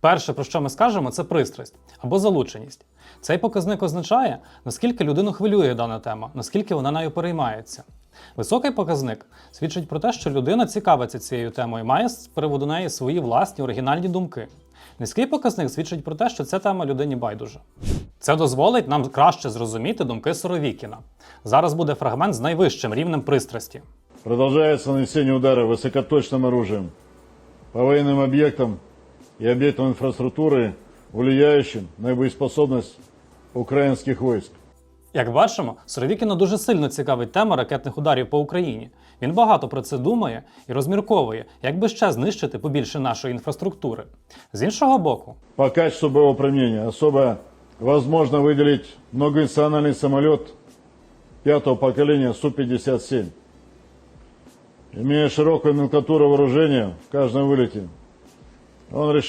Перше, про що ми скажемо, це пристрасть або залученість. Цей показник означає, наскільки людину хвилює дана тема, наскільки вона нею переймається. Високий показник свідчить про те, що людина цікавиться цією темою, має з приводу неї свої власні оригінальні думки. Низький показник свідчить про те, що ця тема людині байдуже. Це дозволить нам краще зрозуміти думки Соровікіна. Зараз буде фрагмент з найвищим рівнем пристрасті. Продолжается нанесение удара высокоточным оружием по военным объектам и объектам инфраструктуры, влияющим на боеспособность украинских войск. Як бачимо, Соровікіна дуже сильно цікавить тема ракетних ударів по Україні. Він багато про це думає і розмірковує, як би ще знищити побільше нашої інфраструктури. З іншого боку, По качеству боевого применения особо возможно выделить многонациональный самолет пятого поколения Су-57. Имея широкую номенклатуру вооружения в каждом вылете, он решает